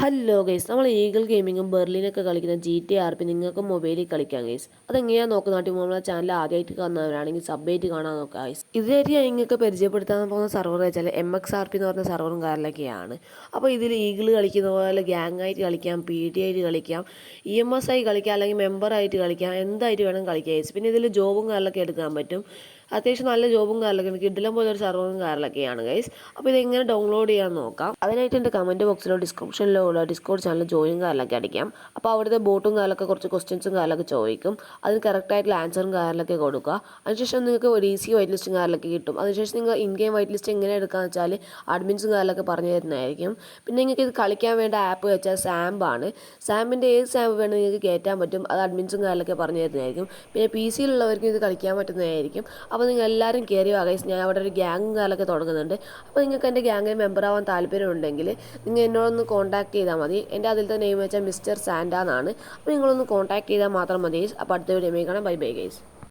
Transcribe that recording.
Hello guys നമ്മൾ eagle ഗെയിമിങ്ങും ബെർലിനൊക്കെ കളിക്കുന്ന ജി ടി ആർ പി നിങ്ങൾക്ക് മൊബൈലിൽ കളിക്കാം ഗൈസ് അതെങ്ങനെയാണ് നോക്കുന്ന നാട്ടിൽ നമ്മളെ ചാനൽ ആദ്യമായിട്ട് കാണുന്നവരാണെങ്കിൽ സബ്ബായിട്ട് കാണാൻ നോക്കാം ഗൈസ് ഇതുവരെ ഞാൻ നിങ്ങൾക്ക് പരിചയപ്പെടുത്താൻ പോകുന്ന സർവർ വെച്ചാൽ എം എക്സ് ആർ പി എന്ന് പറഞ്ഞ സർവറും കാര്യങ്ങളൊക്കെയാണ്. അപ്പോൾ ഇതിൽ ഈഗിൾ കളിക്കുന്ന പോലെ ഗ്യാങ് ആയിട്ട് കളിക്കാം പി ടി ആയിട്ട് കളിക്കാം ഇ എം എസ് ആയി കളിക്കാം അല്ലെങ്കിൽ മെമ്പറായിട്ട് കളിക്കാം എന്തായിട്ട് വേണം കളിക്കാം ഗൈസ് പിന്നെ ഇതിൽ ജോബും കാര്യങ്ങളൊക്കെ എടുക്കാൻ പറ്റും. അത്യാവശ്യം നല്ല ജോബും ഉണ്ട്. കിഡിലും പോലെ ഒരു സർവറും കാര്യങ്ങളൊക്കെയാണ് ഗൈസ് അപ്പോൾ ഇതെങ്ങനെ ഡൗൺലോഡ് ചെയ്യാൻ നോക്കാം? അതിനായിട്ട് എന്റെ കമന്റ് ബോക്സിലോ ഡിസ്ക്രിപ്ഷനിലോ ഉള്ള ഡിസ്കോഡ് ചാനൽ ജോയിൻ കാര്യങ്ങളൊക്കെ അടിക്കാം. അപ്പോൾ അവിടുത്തെ ബോട്ടും കാര്യങ്ങളൊക്കെ കുറച്ച് ക്വസ്റ്റ്യൻസും കാര്യങ്ങളൊക്കെ ചോദിക്കും. അതിന് കറക്റ്റായിട്ടുള്ള ആൻസറും കാര്യങ്ങളൊക്കെ കൊടുക്കുക. അതിനുശേഷം നിങ്ങൾക്ക് ഒരു ഈസി വൈറ്റ് ലിസ്റ്റും കാര്യങ്ങളൊക്കെ കിട്ടും. അതിനുശേഷം നിങ്ങൾ ഇൻ ഗെയിം വൈറ്റ് ലിസ്റ്റ് എങ്ങനെ എടുക്കാമെന്ന് വെച്ചാൽ അഡ്മിൻസും കാര്യങ്ങളൊക്കെ പറഞ്ഞു തരുന്നതായിരിക്കും. പിന്നെ നിങ്ങൾക്ക് ഇത് കളിക്കാൻ വേണ്ട ആപ്പ് വെച്ചാൽ സാമ്പാണ് സാമ്പിന്റെ ഏത് സാമ്പ് വേണമെങ്കിൽ നിങ്ങൾക്ക് കയറ്റാൻ പറ്റും. അത് അഡ്മിൻസും കാര്യങ്ങളൊക്കെ പറഞ്ഞു തരുന്നതായിരിക്കും. പിന്നെ പി സിയിലുള്ളവർക്കും ഇത് കളിക്കാൻ പറ്റുന്നതായിരിക്കും. അപ്പോൾ നിങ്ങൾ എല്ലാവരും കയറി വാഗൈസ് ഞാൻ അവിടെ ഒരു ഗ്യാങ് കാലൊക്കെ തുടങ്ങുന്നുണ്ട്. അപ്പോൾ നിങ്ങൾക്ക് എന്റെ ഗ്യാങ്ങിൽ മെമ്പർ ആവാൻ താല്പര്യമുണ്ടെങ്കിൽ നിങ്ങൾ എന്നോടൊന്ന് കോൺടാക്ട് ചെയ്താൽ മതി. എന്റെ അതിലത്തെ നെയിം വെച്ചാൽ മിസ്റ്റർ സാൻഡ എന്നാണ്. അപ്പോൾ നിങ്ങളൊന്ന് കോൺടാക്ട് ചെയ്താൽ മാത്രം മതി അപ്പോൾ അടുത്ത വീഡിയോ കാണാം. Bye bye guys